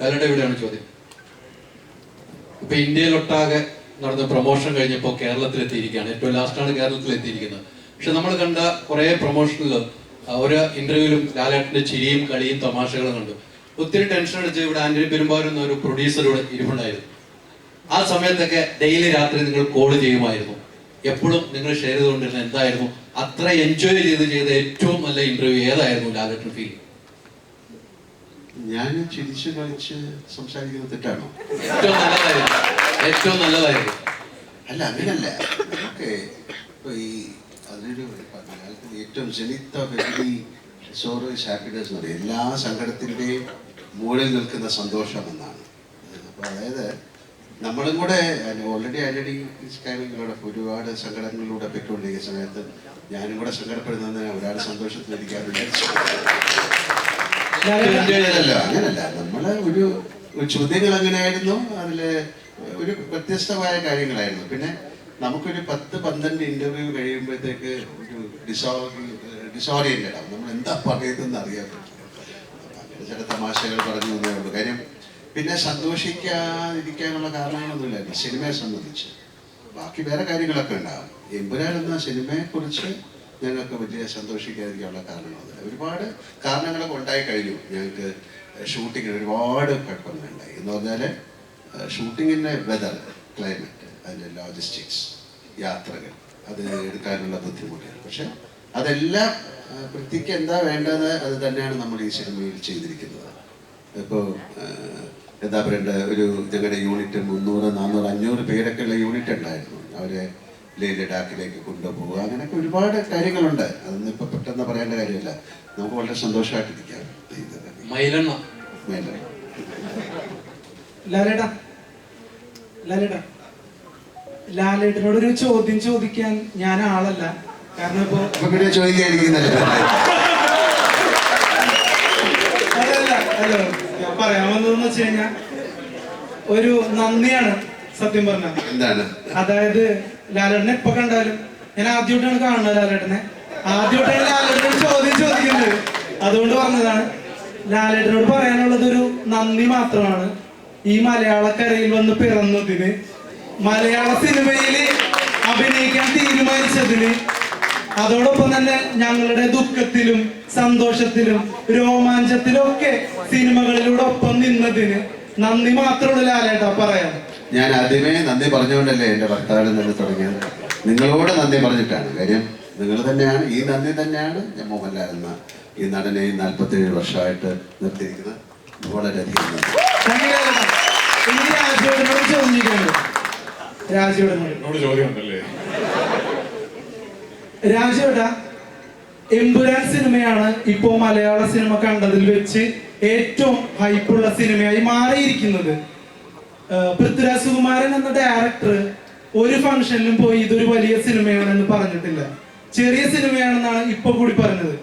ലാലേട്ട എവിടെയാണ് ചോദ്യം. ഇപ്പൊ ഇന്ത്യയിലൊട്ടാകെ നടന്ന പ്രൊമോഷൻ കഴിഞ്ഞപ്പോൾ കേരളത്തിൽ എത്തിയിരിക്കുകയാണ് ഏറ്റവും ലാസ്റ്റാണ് കേരളത്തിൽ എത്തിയിരിക്കുന്നത് പക്ഷെ നമ്മൾ കണ്ട കുറെ പ്രൊമോഷനിൽ ഒരു ഇന്റർവ്യൂവിലും ലാലേട്ടന്റെ ചിരിയും കളിയും തമാശകളും കണ്ടു. ഒത്തിരി ടെൻഷൻ അടിച്ച് ഇവിടെ ആന്റണി പെരുമ്പാവൂർ എന്ന ഒരു പ്രൊഡ്യൂസറോട് ഇരിപ്പുണ്ടായിരുന്നു. ആ സമയത്തൊക്കെ ഡെയിലി രാത്രി നിങ്ങൾ കോൾ ചെയ്യുമായിരുന്നു. എപ്പോഴും നിങ്ങൾ ഷെയർ ചെയ്തുകൊണ്ടിരുന്ന എന്തായിരുന്നു? അത്ര എൻജോയ് ചെയ്ത് ചെയ്ത ഏറ്റവും നല്ല ഇന്റർവ്യൂ ഏതായിരുന്നു ലാലേട്ടൻ ഫീൽ ഞാൻ ചിരിച്ച് കളിച്ച് സംസാരിക്കുന്നത് തെറ്റാണോ? ഏറ്റവും നല്ലതായിരുന്നു ഏറ്റവും നല്ലതായിരുന്നു അല്ല അങ്ങനല്ല ഓക്കെ ഈ അതിനൊരു മലയാളത്തിൽ ഏറ്റവും ജനിത്ത വ്യക്തി സോറോ ഇസ് ഹാപ്പിനെസ് എന്ന് പറയും. എല്ലാ സങ്കടത്തിന്റെയും മുകളിൽ നിൽക്കുന്ന സന്തോഷം എന്നാണ് അപ്പോൾ അതായത് നമ്മളും കൂടെ ഓൾറെഡി ആന്റണി കാര്യങ്ങളോടെ ഒരുപാട് സങ്കടങ്ങളിലൂടെ പെട്ടുകൊണ്ടിരിക്കുന്ന സമയത്ത് ഞാനും കൂടെ സങ്കടപ്പെടുന്നതിന് ഒരാൾ സന്തോഷത്തിലിരിക്കാൻ വിചാരിച്ചു അങ്ങനെയല്ല അങ്ങനല്ല നമ്മൾ ഒരു ചോദ്യങ്ങൾ അങ്ങനെയായിരുന്നു അതിൽ ഒരു വ്യത്യസ്തമായ കാര്യങ്ങളായിരുന്നു. പിന്നെ നമുക്കൊരു പത്ത് പന്ത്രണ്ട് ഇന്റർവ്യൂ കഴിയുമ്പോഴത്തേക്ക് ഒരു ഡിസോ ഡിസോറിയന്റഡ് ആവും. നമ്മൾ എന്താ പറയുന്നതെന്ന് അറിയാൻ പറ്റില്ല. ചില തമാശകൾ പറഞ്ഞു തന്നെയുള്ളൂ ഉള്ളൂ. കാര്യം പിന്നെ സന്തോഷിക്കാതിരിക്കാനുള്ള കാരണങ്ങളൊന്നുമില്ലായിരുന്നു സിനിമയെ സംബന്ധിച്ച്. ബാക്കി വേറെ കാര്യങ്ങളൊക്കെ ഉണ്ടാവും. എമ്പുരാൻ എന്ന സിനിമയെ കുറിച്ച് ഞങ്ങൾക്ക് വലിയ സന്തോഷിക്കാതിരിക്കാനുള്ള കാരണം അത് ഒരുപാട് കാരണങ്ങളൊക്കെ ഉണ്ടായി കഴിഞ്ഞു. ഞങ്ങൾക്ക് ഷൂട്ടിങ്ങിന് ഒരുപാട് കുഴപ്പങ്ങളുണ്ടായി. എന്ന് പറഞ്ഞാൽ ഷൂട്ടിങ്ങിന്റെ വെതർ ക്ലൈമറ്റ് അതിന്റെ ലോജിസ്റ്റിക്സ് യാത്രകൾ അത് എടുക്കാനുള്ള ബുദ്ധിമുട്ടുകൾ. പക്ഷെ അതെല്ലാം പൃഥ്വിക്ക് എന്താ വേണ്ടത് അത് തന്നെയാണ് നമ്മൾ ഈ സിനിമയിൽ ചെയ്തിരിക്കുന്നത്. ഇപ്പോൾ എന്താ പറയണ്ട ഒരു ഞങ്ങളുടെ യൂണിറ്റ് മുന്നൂറ് നാന്നൂറ് അഞ്ഞൂറ് പേരൊക്കെയുള്ള യൂണിറ്റ് ഉണ്ടായിരുന്നു. അവരെ ലഡാക്കിലേക്ക് കൊണ്ടുപോകുക അങ്ങനെയൊക്കെ ഒരുപാട് കാര്യങ്ങളുണ്ട്. അതൊന്നും ഇപ്പൊ പെട്ടെന്ന് പറയേണ്ട കാര്യമില്ല. നമുക്ക് വളരെ സന്തോഷമായിട്ടിരിക്കാം. ലാലേട്ടനോടൊരു മൈലെണ്ണ. മേലെ ലാലേട്ടാ. ലാലേട്ടാ. ലാലേട്ടനോട് ഒരു ചോദ്യം ചോദിക്കാൻ ഞാൻ ആളല്ല. കാരണം ഇപ്പോ പറയാമെന്ന് പിന്നെ ചോദിക്കാതിരിക്കുന്നല്ലേ? അതല്ല അല്ല ഞാൻ പറയാൻ വന്നതെന്ന് വെച്ച് കഴിഞ്ഞാൽ ഒരു നന്ദിയാണ് സത്യം പറഞ്ഞ. എന്താണ്? അതായത് ലാലേട്ടനെ ഇപ്പൊ കണ്ടാലും ഞാൻ ആദ്യമായിട്ടാണ് കാണുന്നത് ലാലേട്ടനെ. ആദ്യമായിട്ടാണ് ലാലേട്ടനോട് ചോദ്യം ചോദിക്കുന്നത്. അതുകൊണ്ട് പറഞ്ഞതാണ് ലാലേട്ടനോട് പറയാനുള്ളത് ഒരു നന്ദി മാത്രമാണ്. ഈ മലയാളക്കരയിൽ വന്ന് പിറന്നതിന് മലയാള സിനിമയിൽ അഭിനയിക്കാൻ തീരുമാനിച്ചതിന്. അതോടൊപ്പം തന്നെ ഞങ്ങളുടെ ദുഃഖത്തിലും സന്തോഷത്തിലും രോമാഞ്ചത്തിലും ഒക്കെ സിനിമകളിലൂടെ ഒപ്പം നിന്നതിന് നന്ദി മാത്രമുള്ള ലാലേട്ട പറയാം ഞാൻ ആദ്യമേ നന്ദി പറഞ്ഞുകൊണ്ടല്ലേ എന്റെ ഭർത്താവിനെ നിന്ന് തുടങ്ങിയത്? നിങ്ങളോട് നന്ദി പറഞ്ഞിട്ടാണ്. കാര്യം നിങ്ങൾ തന്നെയാണ് ഈ നന്ദി തന്നെയാണ് ഞാൻ മോഹൻലാൽ എന്ന ഈ നടനെ ഈ നാൽപ്പത്തേഴ് വർഷമായിട്ട് നിർത്തിയിരിക്കുന്നത്. വളരെയധികം രാജേട്ടാ എംബുരാൻ എമ്പുരാൻ സിനിമയാണ് ഇപ്പോ മലയാള സിനിമ കണ്ടതിൽ വെച്ച് ഏറ്റവും ഹൈപ്പുള്ള സിനിമയായി മാറിയിരിക്കുന്നത്. പൃഥ്വിരാജ് സുകുമാരൻ എന്ന ഡയറക്ടർ ഒരു ഫംഗ്ഷനിലും പോയി ഇതൊരു വലിയ സിനിമയാണെന്ന് പറഞ്ഞിട്ടില്ല. ചെറിയ സിനിമയാണെന്നാണ് ഇപ്പൊ കൂടി പറഞ്ഞത്.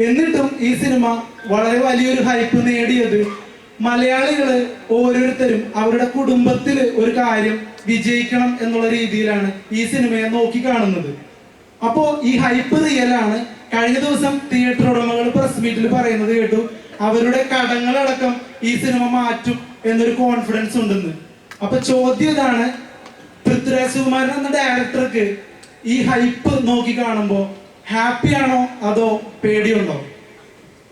എന്നിട്ടും ഈ സിനിമ വളരെ വലിയൊരു ഹൈപ്പ് നേടിയത് മലയാളികൾ ഓരോരുത്തരും അവരുടെ കുടുംബത്തിൽ ഒരു കാര്യം വിജയിക്കണം എന്നുള്ള രീതിയിലാണ് ഈ സിനിമയെ നോക്കി കാണുന്നത്. അപ്പോ ഈ ഹൈപ്പ് റിയലാണ് കഴിഞ്ഞ ദിവസം തിയേറ്റർ ഉടമകൾ പ്രസ് മീറ്റിൽ പറയുന്നത് കേട്ടു. അവരുടെ കടങ്ങളടക്കം ഈ സിനിമ മാറ്റും. എന്നൊരു കോൺഫിഡൻസ് ഉണ്ടെന്ന്. അപ്പൊ ചോദ്യം ഇതാണ് പൃഥ്വിരാജ് സുകുമാരൻ എന്ന ഡയറക്ടർക്ക് ഈ ഹൈപ്പ് നോക്കി കാണുമ്പോ ആണോ അതോ പേടിയുണ്ടോ?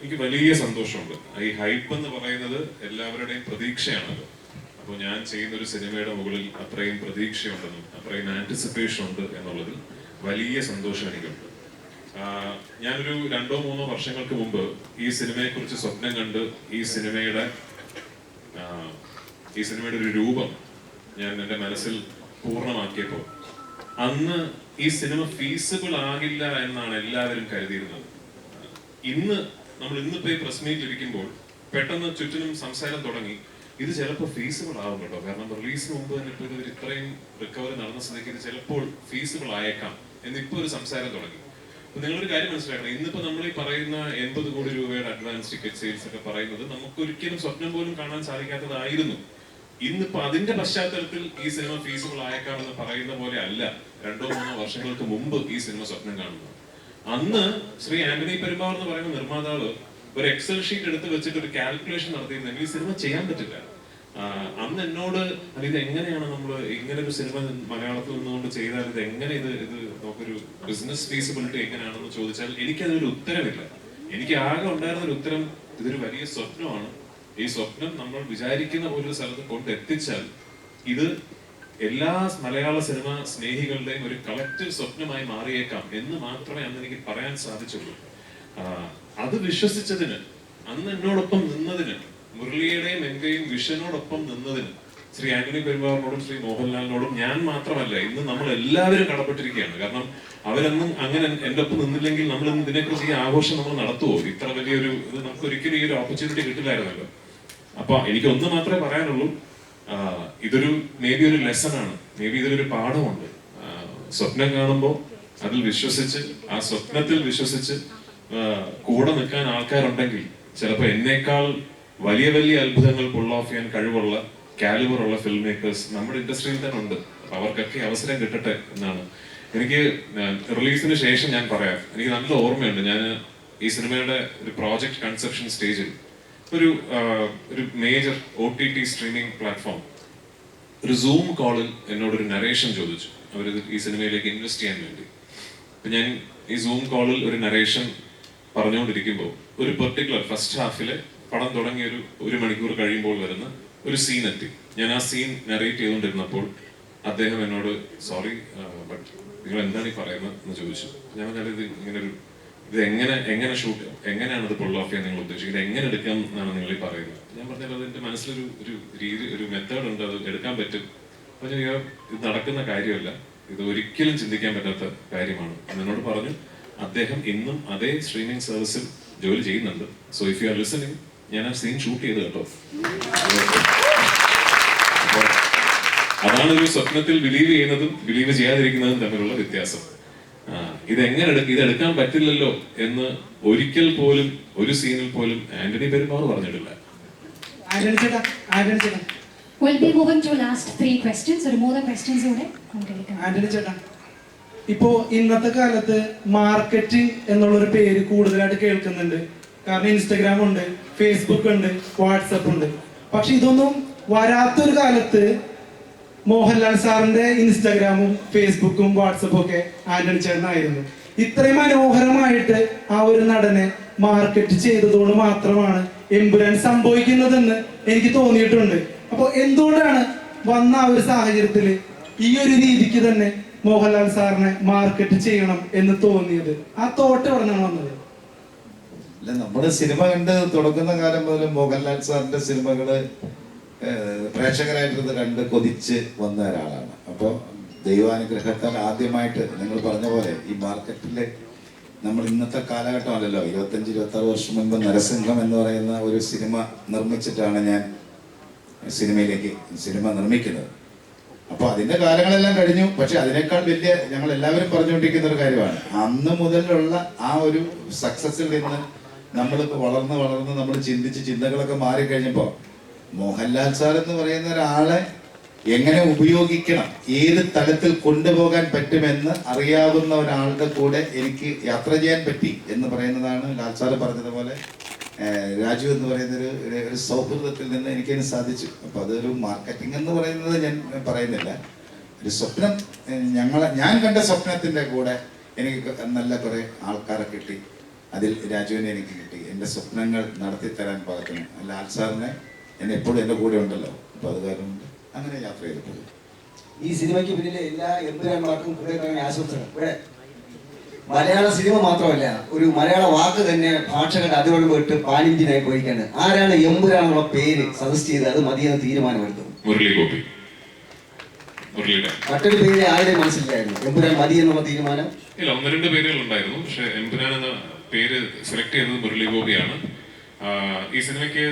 എനിക്ക് വലിയ സന്തോഷമുണ്ട്. ഈ ഹൈപ്പ് എന്ന് പറയുന്നത് എല്ലാവരുടെയും പ്രതീക്ഷയാണല്ലോ. അപ്പോൾ ഞാൻ ചെയ്യുന്ന ഒരു സിനിമയുടെ മുകളിൽ അത്രയും പ്രതീക്ഷയുണ്ടെന്നും അത്രയും ആന്റിസിപ്പേഷൻ ഉണ്ട് എന്നുള്ളതിൽ വലിയ സന്തോഷം എനിക്കുണ്ട്. ഞാനൊരു രണ്ടോ മൂന്നോ വർഷങ്ങൾക്ക് മുമ്പ് ഈ സിനിമയെക്കുറിച്ച് സ്വപ്നം കണ്ട് ഈ സിനിമയുടെ ഈ സിനിമയുടെ ഒരു രൂപം ഞാൻ എന്റെ മനസ്സിൽ പൂർണമാക്കിയപ്പോൾ അന്ന് ഈ സിനിമ ഫീസിബിൾ ആകില്ല എന്നാണ് എല്ലാവരും കരുതിയിരുന്നത്. ഇന്ന് നമ്മൾ ഇന്നിപ്പോ ഈ പ്രസ് മീറ്റ് ഇരിക്കുമ്പോൾ പെട്ടെന്ന് ചുറ്റിനും സംസാരം തുടങ്ങി ഇത് ചിലപ്പോൾ ഫീസിബിൾ ആവും കേട്ടോ. കാരണം റിലീസിന് മുമ്പ് തന്നെ ഇപ്പോൾ ഇത് ഇത്രയും റിക്കവറി നടന്ന സ്ഥിതിക്ക് ഇത് ചിലപ്പോൾ ഫീസിബിൾ ആയേക്കാം എന്നിപ്പോ ഒരു സംസാരം തുടങ്ങി. നിങ്ങളൊരു കാര്യം മനസ്സിലാക്കണം. ഇന്നിപ്പോ നമ്മൾ ഈ പറയുന്ന എൺപത് കോടി രൂപയുടെ അഡ്വാൻസ് ടിക്കറ്റ് സെയിൽസ് ഒക്കെ പറയുന്നത് നമുക്ക് ഒരിക്കലും സ്വപ്നം പോലും കാണാൻ സാധിക്കാത്തതായിരുന്നു. ഇന്നിപ്പോ അതിന്റെ പശ്ചാത്തലത്തിൽ ഈ സിനിമ ഫീസിബിൾ ആയേക്കാമെന്ന് പറയുന്ന പോലെ അല്ല. രണ്ടോ മൂന്നോ വർഷങ്ങൾക്ക് മുമ്പ് ഈ സിനിമ സ്വപ്നം കാണുന്നു അന്ന് ശ്രീ ആന്റണി പെരുമാർ എന്ന് പറയുന്ന നിർമ്മാതാവ് ഒരു എക്സൽ ഷീറ്റ് എടുത്ത് വെച്ചിട്ട് ഒരു കാൽക്കുലേഷൻ നടത്തിയിരുന്നെങ്കിൽ ഈ സിനിമ ചെയ്യാൻ പറ്റില്ല അന്ന് എന്നോട് അത് ഇത് എങ്ങനെയാണ് നമ്മൾ ഇങ്ങനെ ഒരു സിനിമ മലയാളത്തിൽ നിന്നുകൊണ്ട് ചെയ്താൽ ഇത് എങ്ങനെ ഇത് ഇത് നമുക്കൊരു ബിസിനസ് ഫീസിബിലിറ്റി എങ്ങനെയാണെന്ന് ചോദിച്ചാൽ എനിക്കതിനൊരു ഉത്തരവില്ല എനിക്ക് ആകെ ഉണ്ടായിരുന്ന ഒരു ഉത്തരം ഇതൊരു വലിയ സ്വപ്നമാണ്. ഈ സ്വപ്നം നമ്മൾ വിചാരിക്കുന്ന ഒരു സ്ഥലത്ത് കൊണ്ടെത്തിച്ചാൽ ഇത് എല്ലാ മലയാള സിനിമ സ്നേഹികളുടെയും ഒരു കളക്റ്റീവ് സ്വപ്നമായി മാറിയേക്കാം എന്ന് മാത്രമേ അന്ന് എനിക്ക് പറയാൻ സാധിച്ചുള്ളൂ. അത് വിശ്വസിച്ചതിന് അന്ന് എന്നോടൊപ്പം നിന്നതിന് മുരളിയുടെയും എന്റെയും വിഷനോടൊപ്പം നിന്നതിന് ശ്രീ ആന്റണി പെരുമാറിനോടും ശ്രീ മോഹൻലാലിനോടും ഞാൻ മാത്രമല്ല ഇന്ന് നമ്മൾ എല്ലാവരും കടപ്പെട്ടിരിക്കുകയാണ്. കാരണം അവരൊന്നും അങ്ങനെ എന്റെ ഒപ്പം നിന്നില്ലെങ്കിൽ നമ്മൾ ഇന്ന് ഇതിനെക്കുറിച്ച് ഈ ആഘോഷം നമ്മൾ നടത്തുമോ ഇത്ര വലിയൊരു ഇത് നമുക്ക് ഒരിക്കലും ഈ ഒരു ഓപ്പർച്യൂണിറ്റി കിട്ടില്ലായിരുന്നല്ലോ. അപ്പൊ എനിക്ക് ഒന്ന് മാത്രമേ പറയാനുള്ളൂ ഇതൊരു മേ ബി ഒരു ലെസൺ ആണ്. മേ ബി ഇതിലൊരു പാഠമുണ്ട്. സ്വപ്നം കാണുമ്പോൾ അതിൽ വിശ്വസിച്ച് ആ സ്വപ്നത്തിൽ വിശ്വസിച്ച് കൂടെ നിൽക്കാൻ ആൾക്കാരുണ്ടെങ്കിൽ ചിലപ്പോൾ എന്നേക്കാൾ വലിയ വലിയ അത്ഭുതങ്ങൾ പുൾ ഓഫ് ചെയ്യാൻ കഴിവുള്ള കാലിബർ ഉള്ള ഫിൽം മേക്കേഴ്സ് നമ്മുടെ ഇൻഡസ്ട്രിയിൽ തന്നെ ഉണ്ട്. അവർക്കൊക്കെ അവസരം കിട്ടട്ടെ എന്നാണ്. എനിക്ക് റിലീസിന് ശേഷം ഞാൻ പറയാം. എനിക്ക് നല്ല ഓർമ്മയുണ്ട്. ഞാൻ ഈ സിനിമയുടെ ഒരു പ്രോജക്ട് കൺസെപ്ഷൻ സ്റ്റേജിൽ ഒരു ഒരു major O T T streaming platform ഒരു സൂം കോളിൽ എന്നോട് ഒരു നറേഷൻ ചോദിച്ചു. അവർ ഈ സിനിമയിലേക്ക് ഇൻവെസ്റ്റ് ചെയ്യാൻ വേണ്ടി. അപ്പൊ ഞാൻ ഈ സൂം കോളിൽ ഒരു നറേഷൻ പറഞ്ഞുകൊണ്ടിരിക്കുമ്പോൾ ഒരു പെർട്ടിക്കുലർ ഫസ്റ്റ് ഹാഫിലെ പടം തുടങ്ങിയ ഒരു ഒരു മണിക്കൂർ കഴിയുമ്പോൾ വരുന്ന ഒരു സീൻ എത്തി. ഞാൻ ആ സീൻ നറേറ്റ് ചെയ്തുകൊണ്ടിരുന്നപ്പോൾ അദ്ദേഹം എന്നോട് സോറി ബട്ട് നിങ്ങൾ എന്താണ് ഈ പറയുന്നത്? എന്ന് ചോദിച്ചു. ഞാൻ ഇത് ഇങ്ങനെ ഒരു ഇത് എങ്ങനെ എങ്ങനെ ഷൂട്ട് എങ്ങനെയാണ് ഇത് പുള്ള ഓഫ് ചെയ്യാൻ നിങ്ങൾ ഉദ്ദേശിക്കുന്നത്? എങ്ങനെ എടുക്കാം എന്നാണ് നിങ്ങൾ ഈ പറയുന്നത്? ഞാൻ പറഞ്ഞാൽ അത് എന്റെ മനസ്സിലൊരു ഒരു രീതി ഒരു മെത്തേഡ് ഉണ്ട് അത് എടുക്കാൻ പറ്റും. ഞാൻ ഇത് നടക്കുന്ന കാര്യമല്ല. ഇത് ഒരിക്കലും ചിന്തിക്കാൻ പറ്റാത്ത കാര്യമാണ്. എന്ന് എന്നോട് പറഞ്ഞു അദ്ദേഹം ഇന്നും അതേ സ്ട്രീമിംഗ് സർവീസിൽ ജോലി ചെയ്യുന്നുണ്ട്. So if you are listening ഞാൻ ആ സീൻ ഷൂട്ട് ചെയ്ത് കേട്ടോ. അതാണ് ഒരു സ്വപ്നത്തിൽ ബിലീവ് ചെയ്യുന്നതും ബിലീവ് ചെയ്യാതിരിക്കുന്നതും തമ്മിലുള്ള വ്യത്യാസം. ഇത് എങ്ങനെ എടുക്കും ഇത് എടുക്കാൻ പറ്റില്ലല്ലോ എന്ന് ഒരിക്കൽ പോലും ഒരു സീനിൽ പോലും ആന്റണി പെരുമാർ പറഞ്ഞിട്ടില്ല. ആന്റണി ചേട്ടാ ആന്റണി ചേട്ടാ We'll be moving to last three questions. ഒരു മൂന്ന് questions കൂടെ ആന്റണി ചേട്ടാ ഇപ്പോ ഇന്നത്തെ കാലത്ത് മാർക്കറ്റിംഗ് എന്നുള്ളൊരു പേര് കൂടുതലായിട്ട് കേൾക്കുന്നുണ്ട്. കാരണം ഇൻസ്റ്റഗ്രാം ഉണ്ട് ഫേസ്ബുക്ക് ഉണ്ട് വാട്സപ്പ് ഉണ്ട്. പക്ഷെ ഇതൊന്നും വരാത്തൊരു കാലത്ത് മോഹൻലാൽ സാറിന്റെ ഇൻസ്റ്റഗ്രാമും ഫേസ്ബുക്കും വാട്സപ്പും ഒക്കെ ആന്റണി ചേർന്നായിരുന്നു ഇത്രയും മനോഹരമായിട്ട് ആ ഒരു നടനെ മാർക്കറ്റ് ചെയ്തതുകൊണ്ട് മാത്രമാണ് എമ്പുരാൻ സംഭവിക്കുന്നതെന്ന് എനിക്ക് തോന്നിയിട്ടുണ്ട്. അപ്പോൾ എന്തുകൊണ്ടാണ് വന്ന ആ ഒരു സാഹചര്യത്തിൽ ഈ ഒരു രീതിക്ക് തന്നെ മോഹൻലാൽ സാറിനെ മാർക്കറ്റ് ചെയ്യണം എന്ന് തോന്നിയത്? ആ തോട്ട് എവിടെ നിന്നാണ് വന്നത്. അല്ല നമ്മൾ സിനിമ കണ്ട് തുടങ്ങുന്ന കാലം മുതൽ മോഹൻലാൽ സാറിന്റെ സിനിമകൾ പ്രേക്ഷകരായിട്ടിരുന്ന് കണ്ട് കൊതിച്ച് വന്ന ഒരാളാണ്. അപ്പോൾ ദൈവാനുഗ്രഹത്താൽ ആദ്യമായിട്ട് നിങ്ങൾ പറഞ്ഞ പോലെ ഈ മാർക്കറ്റിൽ നമ്മൾ ഇന്നത്തെ കാലഘട്ടമല്ലല്ലോ ഇരുപത്തഞ്ച് ഇരുപത്തി ആറ് വർഷം മുൻപ് നരസിംഹം എന്ന് പറയുന്ന ഒരു സിനിമ നിർമ്മിച്ചിട്ടാണ് ഞാൻ സിനിമയിലേക്ക് സിനിമ നിർമ്മിക്കുന്നത്. അപ്പോൾ അതിന്റെ കാലങ്ങളെല്ലാം കഴിഞ്ഞു പക്ഷെ അതിനേക്കാൾ വലിയ ഞങ്ങൾ എല്ലാവരും പറഞ്ഞുകൊണ്ടിരിക്കുന്ന ഒരു കാര്യമാണ് അന്ന് മുതലുള്ള ആ ഒരു സക്സസിൽ നിന്ന് നമ്മളിപ്പോൾ വളർന്ന് വളർന്ന് നമ്മൾ ചിന്തിച്ച് ചിന്തകളൊക്കെ മാറിക്കഴിഞ്ഞപ്പോൾ മോഹൻലാൽ സാർ എന്ന് പറയുന്ന ഒരാളെ എങ്ങനെ ഉപയോഗിക്കണം ഏത് തലത്തിൽ കൊണ്ടുപോകാൻ പറ്റുമെന്ന് അറിയാവുന്ന ഒരാളുടെ കൂടെ എനിക്ക് യാത്ര ചെയ്യാൻ പറ്റി എന്ന് പറയുന്നതാണ് ലാൽ സാർ പറഞ്ഞതുപോലെ രാജു എന്ന് പറയുന്ന ഒരു സൗഹൃദത്തിൽ നിന്ന് എനിക്കതിന് സാധിച്ചു. അപ്പൊ അതൊരു മാർക്കറ്റിംഗ് എന്ന് പറയുന്നത് ഞാൻ പറയുന്നില്ല. ഒരു സ്വപ്നം ഞങ്ങളെ ഞാൻ കണ്ട സ്വപ്നത്തിന്റെ കൂടെ എനിക്ക് നല്ല കുറെ ആൾക്കാരെ കിട്ടി. അതിൽ രാജുവിനെ എനിക്ക് കിട്ടി. എന്റെ സ്വപ്നങ്ങൾ നടത്തി തരാൻ പാകത്തിന് ലാൽ സാറിനെ എന്നെ എപ്പോഴും എന്റെ കൂടെ ഉണ്ടല്ലോ. അപ്പൊ അത് കാരണം അങ്ങനെ യാത്ര ചെയ്ത് പോകും ഈ സിനിമയ്ക്ക് പിന്നിലെ എല്ലാ എമ്പുരാന്മാർക്കും ഹൃദയമായ ആശംസകൾ. ഇവിടെ മലയാള സിനിമ മാത്രമല്ല ഒരു മലയാള വാക്ക് തന്നെ ഭാഷകളുടെ അതിവഴി പോയിട്ട് പാനിന്ത്യനായി പോയിക്കാണ് ആരാണ് എമ്പുരാനുള്ള പേര് സജസ്റ്റ് ചെയ്ത് അത് മതിയെന്ന് മുരളിയുടെ മറ്റൊരു പേര് ആരുടെ മനസ്സിലായിരുന്നു. എമ്പുരാൻ മതി എന്നുള്ള തീരുമാനം? ഇല്ല ഒന്ന് രണ്ട് പേരുകൾ ഉണ്ടായിരുന്നു പക്ഷെ എമ്പുരാൻ എന്ന പേര് സെലക്ട് ചെയ്തത് മുരളി ഗോപിയാണ്. ഈ സിനിമയ്ക്ക്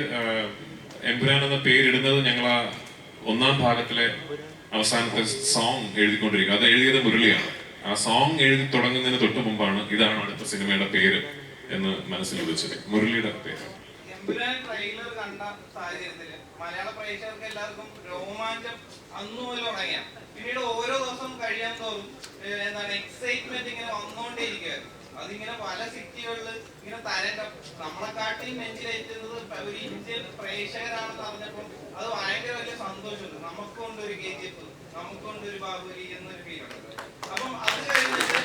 എംബ്രാൻ എന്ന പേരിടുന്നത് ഞങ്ങൾ ആ ഒന്നാം ഭാഗത്തിലെ അവസാനത്തെ സോങ് എഴുതിക്കൊണ്ടിരിക്കുക അത് എഴുതിയത് മുരളിയാണ്. ആ സോങ് എഴുതി തുടങ്ങുന്നതിന് തൊട്ട് മുമ്പാണ് ഇതാണ് അടുത്ത സിനിമയുടെ പേര് എന്ന് മനസ്സിൽ വിളിച്ചത് മുരളിയുടെ പേര്. മലയാള എല്ലാവർക്കും പിന്നീട് ഓരോ ദിവസം കഴിയാൻ തോറും എന്താണ് എക്സൈറ്റ്മെന്റ് ഇങ്ങനെ വന്നുകൊണ്ടേയിരിക്കുകയായിരുന്നു അതിങ്ങനെ പല സിറ്റികളിൽ ഇങ്ങനെ തരേണ്ട നമ്മളെക്കാട്ടിയും നെഞ്ചിലേറ്റുന്നത് ഒരു ഇന്ത്യൻ പ്രേക്ഷകരാണെന്ന് അറിഞ്ഞപ്പോൾ അത് ഭയങ്കര വലിയ സന്തോഷമുണ്ട്. നമുക്കുണ്ട് ഒരു കെ ജി എഫ് ഒരു ബാബുരി എന്നൊരു ഫീൽ ഉണ്ട് അപ്പം അത് കഴിഞ്ഞിട്ട്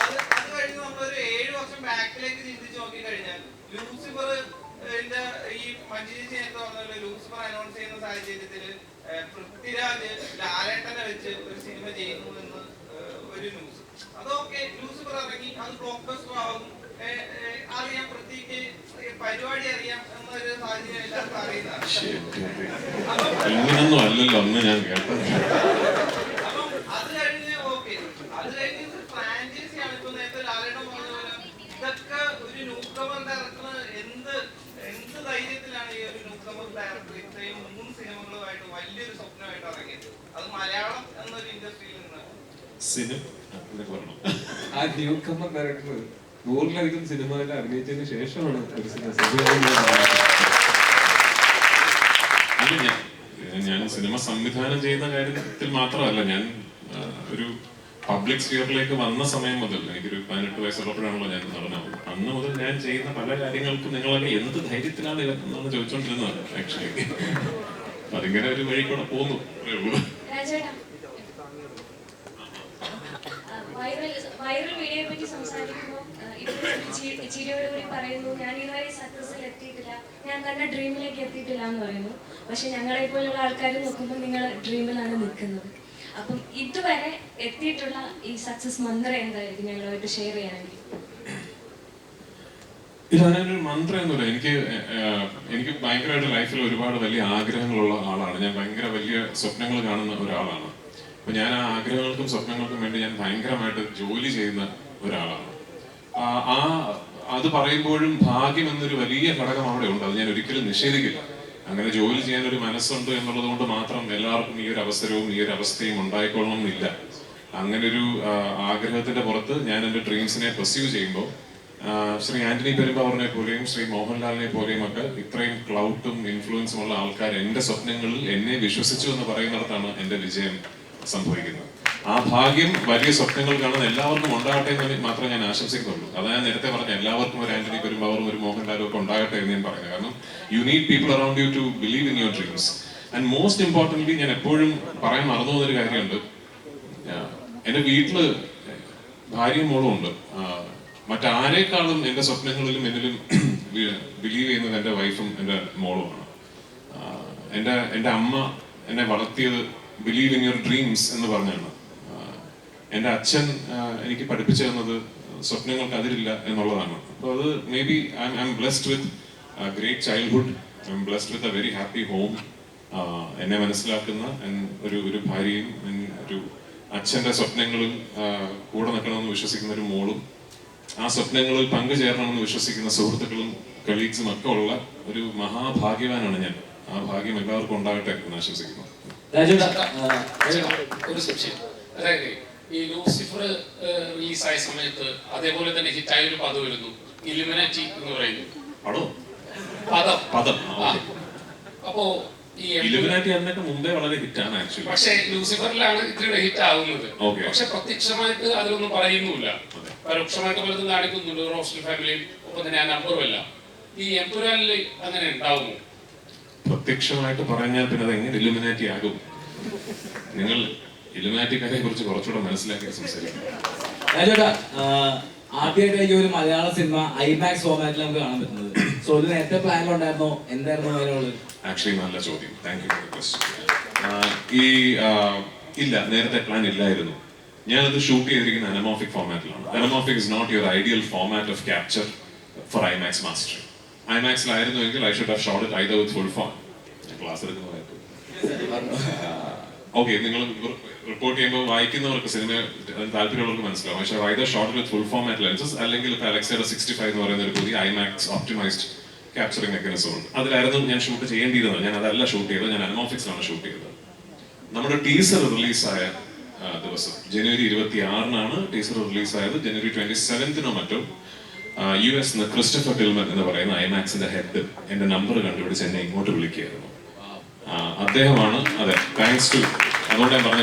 അത് അത് കഴിഞ്ഞ് നമ്മളൊരു ഏഴ് വർഷം ബാക്കിലേക്ക് ചിന്തിച്ച് നോക്കി കഴിഞ്ഞാൽ ലൂസിഫർ ഈ മഞ്ജുജി നേരത്തെ പറഞ്ഞല്ലോ ലൂസിഫർ അനൗൺസ് ചെയ്യുന്ന സാഹചര്യത്തിൽ പൃഥ്വിരാജ് ലാലേട്ടനെ വെച്ച് ഒരു സിനിമ ചെയ്യുന്നു എന്ന് ഒരു ന്യൂസ് അതൊക്കെ ലൂസിഫർ ഇറങ്ങി അത് ബ്ലോക്ക് ബസ്റ്റർ ഏഹ്, അറിയാം പൃഥ്വിക്ക് പരിപാടി അറിയാം എന്നൊരു സാഹചര്യം എല്ലാവർക്കും അറിയുന്നതാണ്. ഇങ്ങനൊന്നും അല്ലല്ലോ അന്ന് ഞാൻ കേട്ടത്. അപ്പം അത് കഴിഞ്ഞ് ഓക്കെ. അത് കഴിഞ്ഞ് ഫ്രാഞ്ചൈസി ആണ്. ഇപ്പൊ നേരത്തെ ലാലേട്ടൻ പറഞ്ഞ പോലെ ഇതൊക്കെ ഒരു ന്യൂക്കമർ ഡയറക്ടർ എന്ത് എന്ത് ധൈര്യത്തിലാണ് ഈ ഒരു ന്യൂക്കമർ ഡയറക്ടർ ഇത്രയും മൂന്ന് സിനിമകളുമായിട്ട് വലിയൊരു സ്വപ്നമായിട്ട് ഇറങ്ങിയത്? അത് മലയാളം എന്നൊരു ഇൻഡസ്ട്രിയിൽ നിന്ന്. സിനിമ ആ ന്യൂ കമ്മർ ഡയറക്ടർ നൂറിലധികം സിനിമയിൽ അഭിനയിച്ചതിന് ശേഷമാണ് ഒരു സിനിമ ഞാൻ സിനിമ സംവിധാനം ചെയ്യുന്ന കാര്യത്തിൽ മാത്രമല്ല ഞാൻ ഒരു പബ്ലിക് സ്ഫിയറിലേക്ക് വന്ന സമയം മുതൽ എനിക്കൊരു പതിനെട്ട് വയസ്സുള്ളപ്പോഴാണല്ലോ ഞാൻ നടനാവുന്നത് അന്ന് മുതൽ ഞാൻ ചെയ്യുന്ന പല കാര്യങ്ങൾക്കും നിങ്ങളൊക്കെ എന്ത് ധൈര്യത്തിലാണ് ഇതെന്നാണ് ചോദിച്ചോണ്ടിരുന്നത് ആക്ച്വലി അതിങ്ങനെ ഒരു വഴി കൂടെ പോന്നു അത്രേ ഉള്ളൂ രാജേട്ടാ വൈറൽ വീഡിയോയെ പറ്റി സംസാരിക്കുമ്പോൾ ഇപ്പോൾ ചിരിയോടുകൂടി പറയുന്നു ഞാൻ ഇതുവരെ സക്സസിൽ എത്തിയിട്ടില്ല. ഞാൻ തന്നെ ഡ്രീമിലേക്ക് എത്തിയിട്ടില്ല എന്ന് പറയുന്നു. പക്ഷെ ഞങ്ങളെ പോലുള്ള ആൾക്കാർ നോക്കുമ്പോൾ നിങ്ങൾ ഡ്രീമിലാണ് നിൽക്കുന്നത്. അപ്പം ഇതുവരെ എത്തിയിട്ടുള്ള ഈ സക്സസ് മന്ത്രം എന്തായിരിക്കും ഞങ്ങളുമായിട്ട് ഷെയർ ചെയ്യാനെങ്കിൽ ഇല്ല മന്ത്രം മന്ത്രമൊന്നുമില്ല എനിക്ക് എനിക്ക് ഭയങ്കരമായിട്ട് ലൈഫിൽ ഒരുപാട് വലിയ ആഗ്രഹങ്ങളുള്ള ആളാണ്. ഞാൻ ഭയങ്കര വലിയ സ്വപ്നങ്ങൾ കാണുന്ന ഒരാളാണ്. അപ്പൊ ഞാൻ ആ ആഗ്രഹങ്ങൾക്കും സ്വപ്നങ്ങൾക്കും വേണ്ടി ഞാൻ ഭയങ്കരമായിട്ട് ജോലി ചെയ്യുന്ന ഒരാളാണ്. ആ അത് പറയുമ്പോഴും ഭാഗ്യം എന്നൊരു വലിയ ഘടകം അവിടെ ഉണ്ട്. അത് ഞാൻ ഒരിക്കലും നിഷേധിക്കില്ല. അങ്ങനെ ജോലി ചെയ്യാൻ ഒരു മനസ്സുണ്ട് എന്നുള്ളത് കൊണ്ട് മാത്രം എല്ലാവർക്കും ഈ ഒരു അവസരവും ഈ ഒരു അവസ്ഥയും ഉണ്ടായിക്കൊള്ളണം എന്നില്ല അങ്ങനെ ഒരു ആഗ്രഹത്തിന്റെ പുറത്ത് ഞാൻ എന്റെ ഡ്രീംസിനെ പെർസ്യൂ ചെയ്യുമ്പോൾ ശ്രീ ആന്റണി പെരുമ്പാവറിനെ പോലെയും ശ്രീ മോഹൻലാലിനെ പോലെയും ഒക്കെ ഇത്രയും ക്ലൗട്ടും ഇൻഫ്ലുവൻസും ഉള്ള ആൾക്കാർ എന്റെ സ്വപ്നങ്ങളിൽ എന്നെ വിശ്വസിച്ചു എന്ന് പറയുന്നിടത്താണ് എന്റെ വിജയം. സംഭവിക്കുന്നത് ആ ഭാഗ്യം വലിയ സ്വപ്നങ്ങൾ കാണുന്ന എല്ലാവർക്കും ഉണ്ടാകട്ടെ എന്ന് മാത്രമേ ഞാൻ ആശംസിക്കുന്നുള്ളൂ. അതാ ഞാൻ നേരത്തെ പറഞ്ഞ എല്ലാവർക്കും ഒരു ആന്റണി പെരുമ്പാവറും ഒരു മോഹൻലാലും ഒക്കെ ഉണ്ടാകട്ടെ എന്ന് ഞാൻ പറഞ്ഞു കാരണം you need people around you to believe in your dreams and most importantly ഞാൻ എപ്പോഴും പറയാൻ മറന്നു പോകുന്നൊരു കാര്യമുണ്ട്. എന്റെ വീട്ടിൽ ഭാര്യയും മോളും ഉണ്ട്. മറ്റാരേക്കാളും എന്റെ സ്വപ്നങ്ങളിലും എന്നിലും ബിലീവ് ചെയ്യുന്നത് എന്റെ വൈഫും എന്റെ മോളുമാണ്. എന്റെ എന്റെ അമ്മ എന്നെ വളർത്തിയത് ബിലീവ് ഇൻ യുവർ ഡ്രീംസ് എന്ന് പറഞ്ഞാണ് എന്റെ അച്ഛൻ എനിക്ക് പഠിപ്പിച്ചു തന്നത് സ്വപ്നങ്ങൾക്ക് അതിരില്ല എന്നുള്ളതാണ്. അപ്പോൾ അത് maybe I I'm blessed with great childhood I'm blessed with a very happy home എന്നെ മനസ്സിലാക്കുന്ന ഒരു ഒരു ഭാര്യയും ഒരു അച്ഛന്റെ സ്വപ്നങ്ങളിൽ കൂടെ നിൽക്കണമെന്ന് വിശ്വസിക്കുന്ന ഒരു മോളും ആ സ്വപ്നങ്ങളിൽ പങ്കുചേരണമെന്ന് വിശ്വസിക്കുന്ന സുഹൃത്തുക്കളും കളീഗ്സും ഒക്കെ ഉള്ള ഒരു മഹാഭാഗ്യവാനാണ് ഞാൻ. ആ ഭാഗ്യം എല്ലാവർക്കും ഉണ്ടാകട്ടെ എന്ന് ആശംസിക്കുന്നു. ഒരു സംശയം അതായത് ഈ ലൂസിഫർ റിലീസായ സമയത്ത് അതേപോലെ തന്നെ ഹിറ്റായ ഒരു പദം വരുന്നു. ഇലുമിനാറ്റി എന്ന് പറയുന്നു. പദം. പദം. അപ്പോ ഈ ഇലുമിനാറ്റി അതിനൊക്കെ മുമ്പേ വളരെ ഹിറ്റാണ് ആക്ച്വലി പക്ഷേ ലൂസിഫറിലാണ് ഇത്രയുടെ ഹിറ്റ് ആവുന്നത്. പക്ഷെ പ്രത്യക്ഷമായിട്ട് അതിലൊന്നും പറയുന്നില്ല പരോക്ഷമായിട്ട് പലതും കാണിക്കുന്നുണ്ട്. റോസ്റ്റൽ ഫാമിലിയും ഒപ്പം തന്നെ ആ നമ്പറും എല്ലാം ഈ എംപുരാനിൽ അങ്ങനെ ഉണ്ടാവുമോ? പ്രത്യക്ഷമായിട്ട് പറഞ്ഞാൽ പിന്നെ അത് എങ്ങനെ ഇലുമിനാറ്റി ആകും? നിങ്ങൾ ഇലുമിനാറ്റിക്കാരെ കുറിച്ച് കുറച്ചുകൂടെ മനസ്സിലാക്കി സംസാരിക്കും. രാജേട്ടാ ആദ്യമായിട്ടായിരിക്കും ഒരു മലയാള സിനിമ ഐമാക്സ് ഫോമാറ്റിൽ നമുക്ക് കാണാൻ പറ്റുന്നത്. സോ ഇത് നേരത്തെ പ്ലാനിലുണ്ടായിരുന്നോ എന്തായിരുന്നു അതിനുള്ളത് ആക്ച്വലി നല്ല ചോദ്യം. താങ്ക് യു ഫോർ ക്വസ്റ്റ്യൻ ഈ ഇല്ല നേരത്തെ പ്ലാൻ ഇല്ലായിരുന്നു. ഞാനത് ഷൂട്ട് ചെയ്തിരിക്കുന്ന anamorphic ഫോമാറ്റിലാണ് anamorphic is not your ideal format of capture for IMAX master ഐമാക്സിലായിരുന്നുവെങ്കിൽ I should have shot it either with full phone class എടുക്കുന്നതായിരുന്നു okay നിങ്ങൾ റിപ്പോർട്ട് ചെയ്യുമ്പോൾ വായിക്കുന്നവർക്ക് സിനിമ താല്പര്യമുള്ളവർക്ക് മനസ്സിലാവും. പക്ഷേ either shot with full format lenses അല്ലെങ്കിൽ ഇപ്പോൾ അലക്സയുടെ sixty five എന്ന് പറയുന്ന ഒരു പുതിയ ഐമാക്സ് ഓപ്റ്റിമൈസ്ഡ് ക്യാപ്ചറിങ് മെക്കാനിസം ഉണ്ട്. അതിലായിരുന്നു ഞാൻ ഷൂട്ട് ചെയ്യേണ്ടിയിരുന്നത്. ഞാൻ അതല്ല ഷൂട്ട് ചെയ്തത്. ഞാൻ അനോഫിക്സിലാണ് ഷൂട്ട് ചെയ്തത്. നമ്മുടെ ടീസർ റിലീസായ ദിവസം ജനുവരി ഇരുപത്തി ആറിനാണ് ടീസർ റിലീസായത് ജനുവരി ട്വന്റി സെവൻത്തിനോ മറ്റോ യു എസ് ക്രിസ്റ്റഫർ ടിൽമൻ എന്ന് പറയുന്ന ഐമാക്സിന്റെ ഹെഡ് എന്റെ നമ്പർ കണ്ടുപിടിച്ച് എന്നെ ഇങ്ങോട്ട് വിളിക്കുകയായിരുന്നു. അദ്ദേഹമാണ് അതെ താങ്ക്സ് ടു അതുകൊണ്ട് ഞാൻ പറഞ്ഞ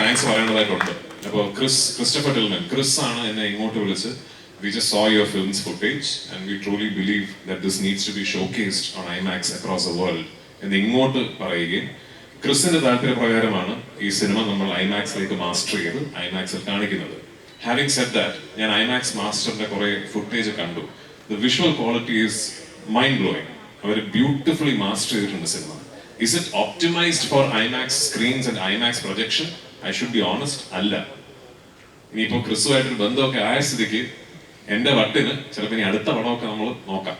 താങ്ക്സ് പറയേണ്ടതായിട്ടുണ്ട്. അപ്പോൾ ക്രിസ് ക്രിസ്റ്റഫർ ടിൽമൻ ക്രിസ് ആണ് എന്നെ ഇങ്ങോട്ട് വിളിച്ച് we just saw your films footage and we truly believe that this needs to be showcased on IMAX across the world എന്ന് ഇങ്ങോട്ട് പറയുകയും ക്രിസിന്റെ താല്പര്യപ്രകാരമാണ് ഈ സിനിമ നമ്മൾ ഐമാക്സിലേക്ക് മാസ്റ്റർ ചെയ്ത് ഐമാക്സിൽ കാണിക്കുന്നത്. ഹാവിംഗ് സെറ്റ് ദാറ്റ് ഞാൻ ഐമാക്സ് മാസ്റ്ററിന്റെ കുറെ ഫുട്ടേജ് കണ്ടു. The visual quality is mind blowing our beautifully master ചെയ്തിട്ടുണ്ട് cinema is it optimized for IMAX screens and IMAX projection I should be honest അല്ല. ഇനിയിപ്പോ ക്രിസ്തുവായിട്ടൊരു ബന്ധമൊക്കെ ആയ സ്ഥിതിക്ക് എന്റെ വട്ടിന് ചിലപ്പോൾ ഇനി അടുത്ത പടമൊക്കെ നമ്മൾ നോക്കാം.